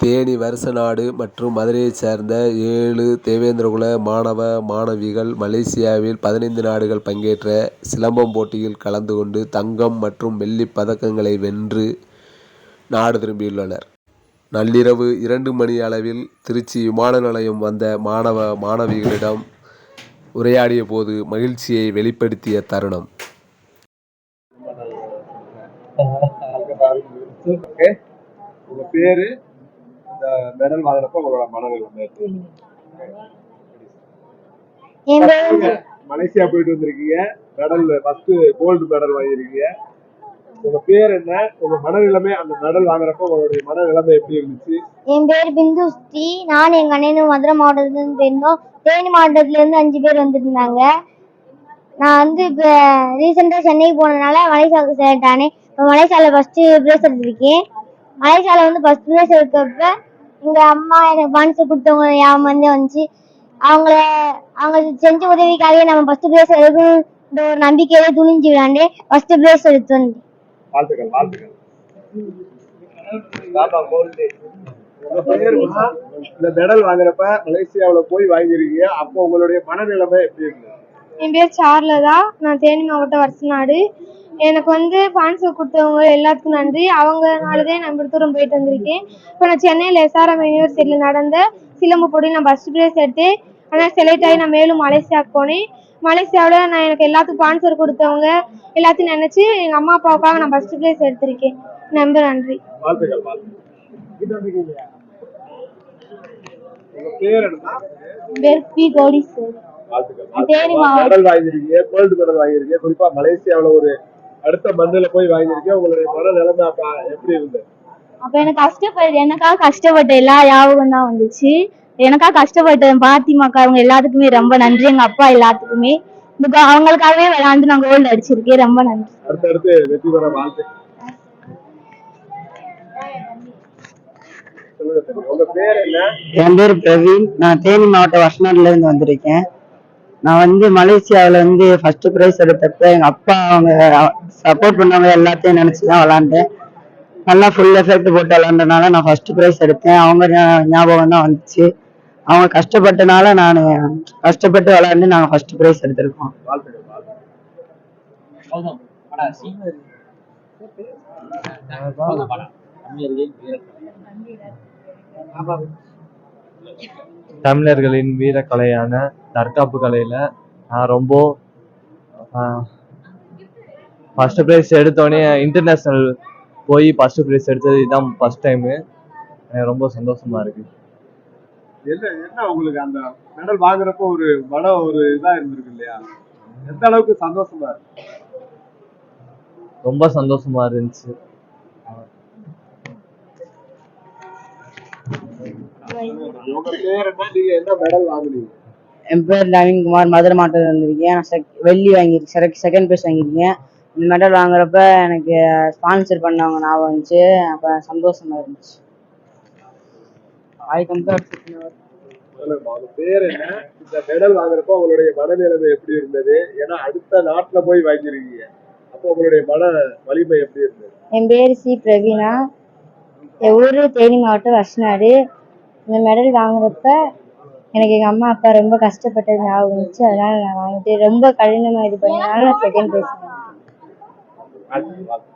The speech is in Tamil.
தேனி வருசநாடு மற்றும் மதுரையைச் சேர்ந்த ஏழு தேவேந்திரகுல மாணவ மாணவிகள் மலேசியாவில் பதினைந்து நாடுகள் பங்கேற்ற சிலம்பம் போட்டியில் கலந்து கொண்டு தங்கம் மற்றும் வெள்ளிப் பதக்கங்களை வென்று நாடு திரும்பியுள்ளனர். நள்ளிரவு இரண்டு மணி அளவில் திருச்சி விமான நிலையம் வந்த மாணவ மாணவிகளிடம் உரையாடிய போது மகிழ்ச்சியை வெளிப்படுத்திய தருணம். உங்க பேரு இந்த மெடல் வாங்குறப்ப உங்களோட மனநிலைமை எப்படி? என் பேர் மலேசியா போயிட்டு வந்திருக்கீங்க. மெடல் ஃபர்ஸ்ட் கோல்டு மெடல் வாங்கியிருக்கீங்க. உங்க பேர் என்ன? உங்க மனநிலைமை அந்த மெடல் வாங்குறப்ப உங்களுடைய மனநிலைமை எப்படி இருந்துச்சு? என் பேர் பிந்து ஸ்ரீ. நான் எங்க அண்ணனும் மதுரை மாவட்டத்துல இருந்து போயிருந்தோம் தேனி மாவட்டத்துல இருந்து அஞ்சு பேர் வந்திருந்தாங்க. நான் வந்து இப்போ ரீசெண்டாக சென்னைக்கு போனதுனால மலேசியாவுக்கு செலக்ட் ஆனேன் இப்போ மலேசியாவில் ஃபஸ்ட்டு ப்ரைஸ் எடுத்திருக்கேன். மலேசியாவில் வந்து ஃபஸ்ட் ப்ரைஸ் எடுத்தப்ப எங்கள் அம்மா எனக்கு பான்ஸ் கொடுத்தவங்க ஞாபகம் வந்து வந்துச்சு. அவங்கள அவங்க செஞ்ச உதவிக்காகவே நம்ம ஃபஸ்ட்டு ப்ரைஸ் எடுக்கணுன்ற ஒரு நம்பிக்கையிலே துணிஞ்சு விளையாண்டு ஃபஸ்ட்டு ப்ரைஸ் எடுத்து வாழ்த்துக்கள் வாழ்த்துக்கள். இந்த மெடல் வாங்குறப்ப மலேசியாவுல போய் வாங்கிருக்கீங்க. அப்போ உங்களுடைய மனநிலைமை எப்படி இருந்தது? என் பேர் சார்லதா. நான் தேனி மாவட்டம் வருசநாடு. எனக்கு வந்து பான்சு கொடுத்தவங்க எல்லாத்துக்கும் நன்றி. அவங்கனால தான் நான் இவ்வளோ தூரம் போயிட்டு வந்திருக்கேன். இப்போ நான் சென்னையில் எஸ்ஆர்எம் யூனிவர்சிட்டியில் நடந்த சிலம்பு போட்டி நான் ஃபஸ்ட் ப்ரைஸ் எடுத்தேன் ஆனால் செலக்ட் ஆகி நான் மேலும் மலேசியாவுக்கு போனேன். மலேசியாவில் நான் எனக்கு எல்லாத்துக்கும் ஸ்பான்சர் கொடுத்தவங்க எல்லாத்தையும் நினச்சி எங்கள் அம்மா அப்பாவுக்காக நான் ஃபஸ்ட் ப்ரைஸ் எடுத்திருக்கேன். ரொம்ப நன்றி. பேர் பி கோடீஸ்வரி வாழ்த்துக்கள் தேனி மாவட்டம். மெடல் வாங்கியிருக்கீங்க கோல்டு மெடல் வாங்கியிருக்கீங்க குறிப்பா மலேசியாவுல ஒரு அடுத்த மண்ணில போய் வாங்கியிருக்கீங்க உங்களுடைய மன நிலைமை அப்ப எப்படி இருந்தது? அப்ப எனக்கு கஷ்டப்பட்டு எனக்காக கஷ்டப்பட்ட எல்லா ஞாபகம் தான் வந்துச்சு. எனக்காக கஷ்டப்பட்ட பாத்திமாக்கா அவங்க எல்லாத்துக்குமே ரொம்ப நன்றி. எங்க அப்பா எல்லாத்துக்குமே. அவங்களுக்காகவே விளையாண்டு நான் கோல்டு அடிச்சிருக்கேன். ரொம்ப நன்றி. அடுத்தடுத்து வெற்றி பெற வாழ்த்து. சொல்லுங்க தம்பி. உங்க பேர் என்ன? என் பேர் பிரவீன். நான் தேனி மாவட்டம் வசநாடுல இருந்து வந்திருக்கேன். நான் வந்து மலேசியாவில் வந்து ஃபர்ஸ்ட் ப்ரைஸ் எடுத்தப்ப எங்கள் அப்பா அவங்க சப்போர்ட் பண்ணவங்க எல்லாத்தையும் நினச்சி தான் விளாண்டேன். நல்லா ஃபுல் எஃபெக்ட் போட்டு விளாண்டனால நான் ஃபர்ஸ்ட் ப்ரைஸ் எடுத்தேன். அவங்க ஞாபகம் தான் வந்துச்சு. அவங்க கஷ்டப்பட்டனால நான் கஷ்டப்பட்டு விளாண்டு நாங்கள் ஃபர்ஸ்ட் ப்ரைஸ் எடுத்திருக்கோம். வாழ்த்துக்கள் வாழ்த்துக்கள் தமிழர்களின் வீரக்கலையான தற்காப்பு கலையில் நான் ரொம்ப ஃபஸ்ட்டு ப்ரைஸ் எடுத்தோடனே இன்டர்நேஷ்னல் போய் ஃபஸ்ட்டு ப்ரைஸ் எடுத்தது இதுதான் ஃபஸ்ட் டைமு எனக்கு ரொம்ப சந்தோஷமா இருக்கு. என்ன என்ன உங்களுக்கு அந்த மெடல் வாங்குறப்போ ஒரு மன ஒரு இதா இருந்திருக்கு இல்லையா? எந்த அளவுக்கு சந்தோஷமா இருக்கு? ரொம்ப சந்தோஷமா இருந்துச்சு உங்க பேர் என்ன நீங்க என்ன மெடல் வாங்குனீங்க என் பேர் நவீன்குமார் மதுரை மாவட்டத்தில் வந்திருக்கேன் நான் செக் வெள்ளி வாங்கியிருக்கேன் செகண்ட் ப்ரைஸ் வாங்கியிருக்கேன் இந்த மெடல் வாங்குறப்ப எனக்கு ஸ்பான்சர் பண்ணவங்க ஞாபகம் வந்துச்சு. அப்போ சந்தோஷமா இருந்துச்சு. பேர் என்ன? இந்த மெடல் வாங்குறப்போ உங்களுடைய மனநிலைமை எப்படி இருந்தது? ஏன்னா அடுத்த நாட்டுல போய் வாங்கிருக்கீங்க. அப்போ உங்களுடைய மன வலிமை எப்படி இருந்தது? என் பேர் சி பிரவீனா. என் ஊர் தேனி மாவட்டம் வர்ஷநாடு. இந்த மெடல் வாங்குறப்ப எனக்கு எங்கள் அம்மா அப்பா ரொம்ப கஷ்டப்பட்டது ஞாபகம் இருந்துச்சு அதனால நான் வாங்கிட்டு ரொம்ப கடினமாக இது பண்ணனால நான் செகண்ட் ப்ரைஸ் வாங்கிட்டேன்